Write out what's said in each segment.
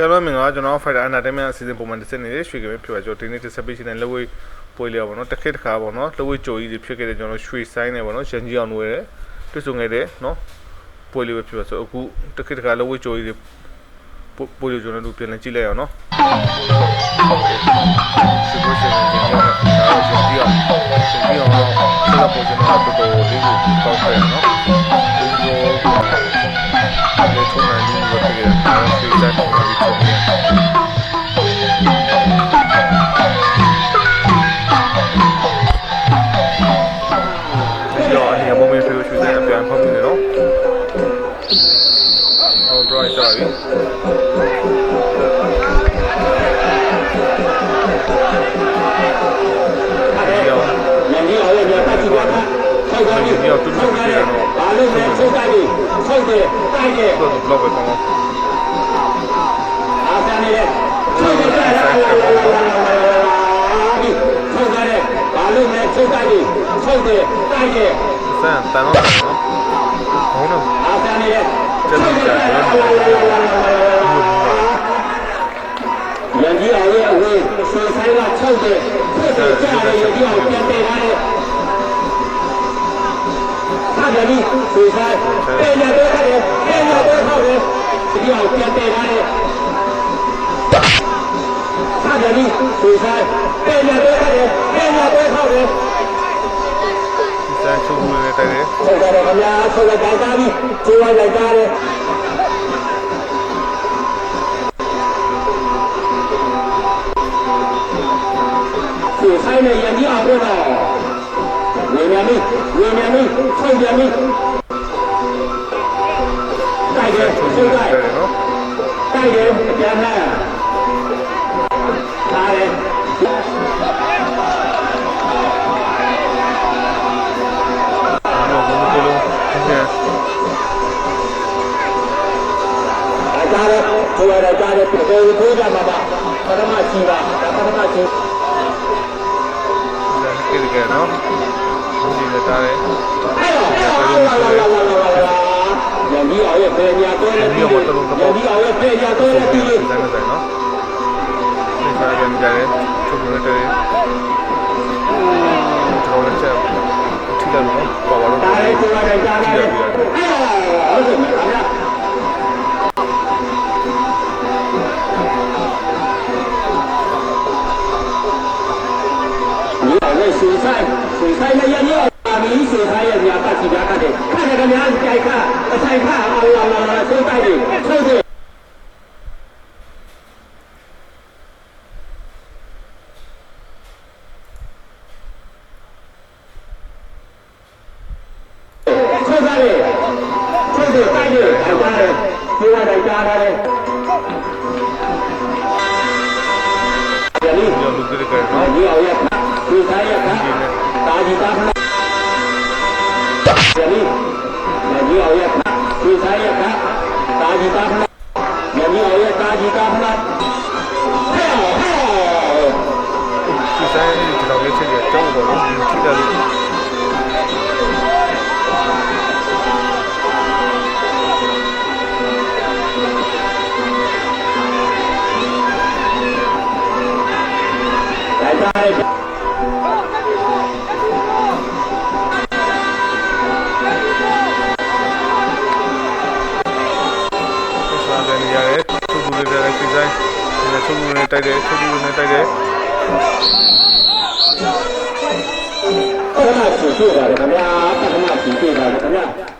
ကဲတော့မင်္ဂလာကျွန်တော် Fighter Entertainment အစီအစဉ်ပုံမှန်တစ်စက်နေတဲ့ရွှေကပဲဖြစ်ပါကျွန်တော်ဒီနေ့တစ်ဆက်ပေးရှင်တဲ့လက်ဝဲပွဲလေးပါဘောနော်တစ်ခက်တစ်ခါပေါ့နော်လက်ဝဲကြိုကြီးတွေဖြစ်ခဲ့တဲ့ကျွန်တော်ရွှေဆိုင်နေပေါ့နော်ရန်ကြီးအောင်တွေရတယ်တွေ့ဆုံခဲ့တဲ့နော်ပွဲလေးပဲဖြစ်ပါဆိုအခုတစ်ခက်တစ်ခါလက်ဝဲကြိုကြီးတွေပွဲလေးကျွန်တော်တို့ပြန်လည်ကြည့်လိုက်အောင်နော်ဒီပွဲရှင်နေကျွန်တော်ဒါရန်ကြီးအောင်ရန်ကြီးအောင်တော့ဆက်ပေါ်ကျွန်တော်တော်တော်လေးကိုတောင်းခဲ့နော်ဒီလိုလေထုံးနိုင် exactly, that's exactly what we told you. Io andiamo a mettere lo chiudere a bianco, quindi no? Non provare i travi. 근데 그냥 좀 이렇게 해서 서울대 딸기 서울대 딸기 그거 누구라고 했던 거 ဆောက်တယ်တိုက်တယ်စမ်းတန်တော့နော်ဘုံတော့အားစားနေတယ်တက်ပြီးကြတယ်နော်ရန်ကြီးအောင်ရဲ့အဝေးဆွေဆိုင်ကဆောက်တယ်ဆက်တယ်ကြားတယ်ရန်ကြီးအောင်ပြန်တယ်ထားတယ်ဆက်တယ်ပြီးဆွေဆိုင်ပြန်ရတယ်ပြန်ရတယ်ဟုတ်တယ်ဒီအောင်ပြန်တယ်ထားတယ်စာကြပြီးဆွေဆိုင်ပြန်ရတဲ့ခါပြန်ရတဲ့ခါပဲ ဒီစမ်းချုံနေတယ်တဲ့ဆောက်ကြတော့ခင်ဗျာဆောက်ကြတိုင်းသားပြီးကျွေးလိုက်ကြတယ်ဆွေဆိုင်နဲ့ရန်ကြီးအောင်တော့ဝေမြန်မီဝေမြန်မီဆောက်ပြန်မီတိုက်တယ်ချုံဆွေနေဆိုင်တယ်နော်တိုက်တယ်ပြန်လာ တယ်ဆိုရတဲ့ကြားတဲ့ပြေကိုထိုးကြမှာပါပထမရှိပါဒါပထမရှိကဲကဲနော်ဒီလက်တားတယ်အဲ့တော့ရန်ကြီးအောင်ရဲ့ပေညာတော့တဲ့ဒီရန်ကြီးအောင်ရဲ့ပေညာတော့တဲ့ဒီစမ်းနေတယ်နော်ဒီစားကြကြတယ်ချုံနေတယ်ကျွန်တော်လည်းချက်ထိတယ်နော်ပါပါတော့ဒါလေးဆိုရတဲ့ကြားတဲ့အဲ့တော့ဟု đi Không rửa tay đi Đẩy ra đi Như là đẩy ra ra đi Jadi, bagi ayat, kita ayat, tadi tak jadi jadi ayat si saya tak tak kita pernah jadi ayat tak kita pernah si saya দিন এটাকে আমরা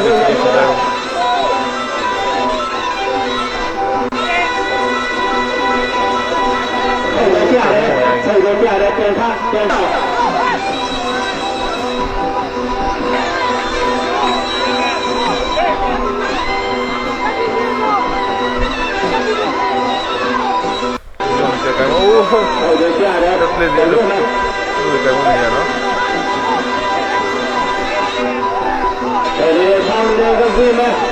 Entonces, le, le, le, le, le, 朋友们。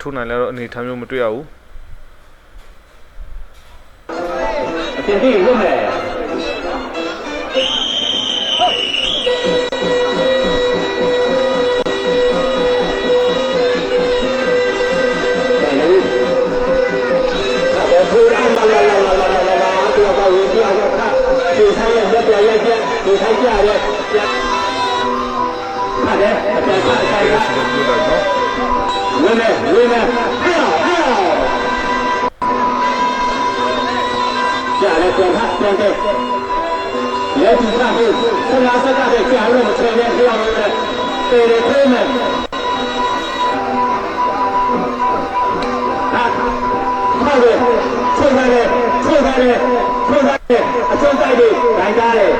ထိုးနိုင်လဲတော့အနေထားမျိုးမတွေ့ရဘူးအပြင်ပြေးလို့မယ်你看这样的，看这，看这，看这，看这。 ဝင်းမယ်ဝင်းမယ်ဟဲ့ဟဲ့ကြာလေပြန်ဖတ်ပြန်တဲ့ရဲသူကဟိုဆရာစကားတဲ့ကြာလို့မချင်တဲ့ပြောင်းလို့တေရခဲမယ်ဟာဟုတ်တယ်ချိန်ပါလေချိန်ပါလေချိန်ပါလေအကျုံးတိုက်တွေဒိုင်ကားတယ်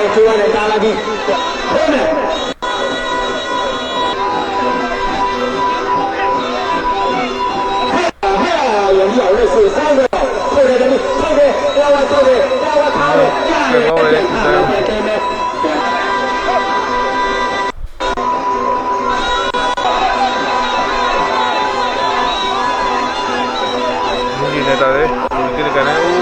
Venezuela está aquí. ¡Pone! Neta de, tiene canal.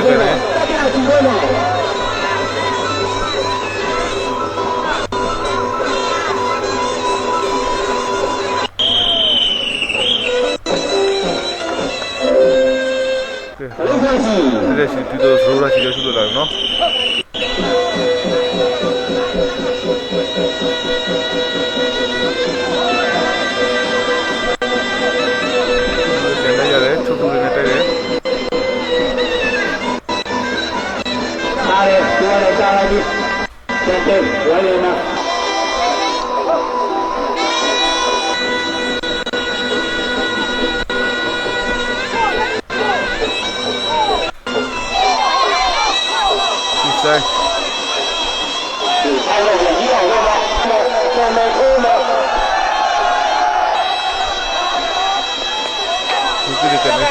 되네. 그래. 드레시 뒤도 들어오라 지겨시도 나요, 너?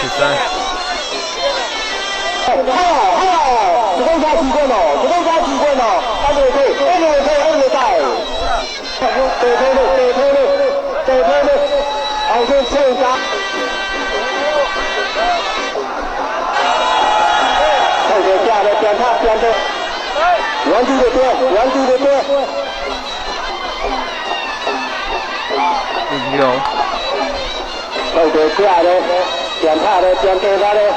十三。原地的蹲，原地的蹲。有。再接下来。 เปลี่ยนท่าเลยเปลี่ยนเกมมาเลย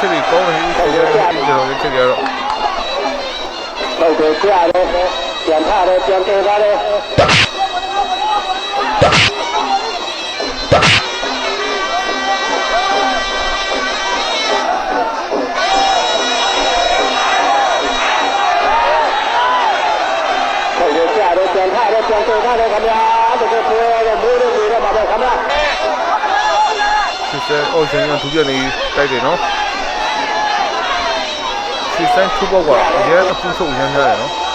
这里高了一级，一级了，这里了。那个下的，点他的，点给他的。 ပြန်တင်ထားတယ်ခင်ဗျာတကယ်ပြောရမိုးလို့နေတော့ပါပဲခင်ဗျာစစ်စဲအော်ရှင်ကဒုတိယနေတိုက်တယ်နော်စစ်စဲထူပေါက်ကအရင်အပူဆုပ်ရမ်းကြတယ်နော်ပြန်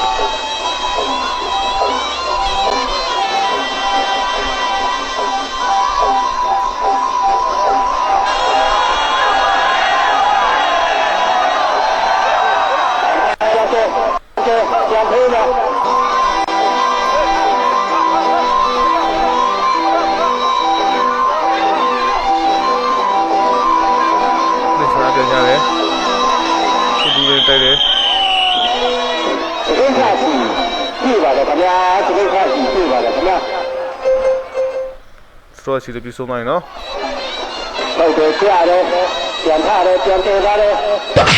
sulla ci più su noi, no? Molto chiaro, piantare, piantare.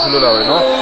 ছিল no?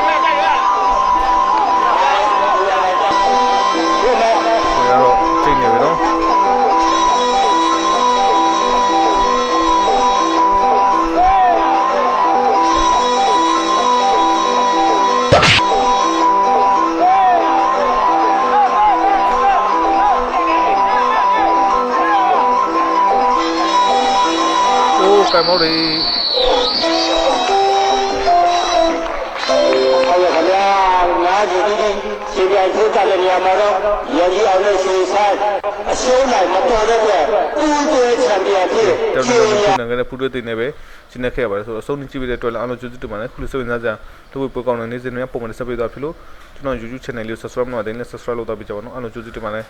ကင်မောက်လေးဟုတ်ကဲ့ခင်ဗျာငါကြည့်စီပြိုင်ထိုးတက်တဲ့နေရာမှာတော့ရန်ကြီးအောင်နဲ့ရှင်ဆိုင်အရှိုးလိုက်မတော်တဲ့အတွက်ပူတွဲချန်ပီယံဖြစ်တော်တော်များများနိုင်ငံပူတွဲတင်နေပဲရှင်းနေခဲ့ပါတယ်ဆိုတော့အဆုံးထိကြည့်ပြီးတဲ့အတွက်လည်းအားလုံးကျေးဇူးတင်ပါတယ်ခုလိုစိတ်ဝင်စားကြတို့ပွဲကောင်းတဲ့နေ့စဉ်တွေပုံမှန်ဆက်ပေးသွားဖြစ်လို့ကျွန်တော် YouTube channel လေး subscribe လုပ်တဲ့လည်း subscribe လုပ်တော့ပြကြပါတော့အားလုံးကျေးဇူးတင်ပါတယ်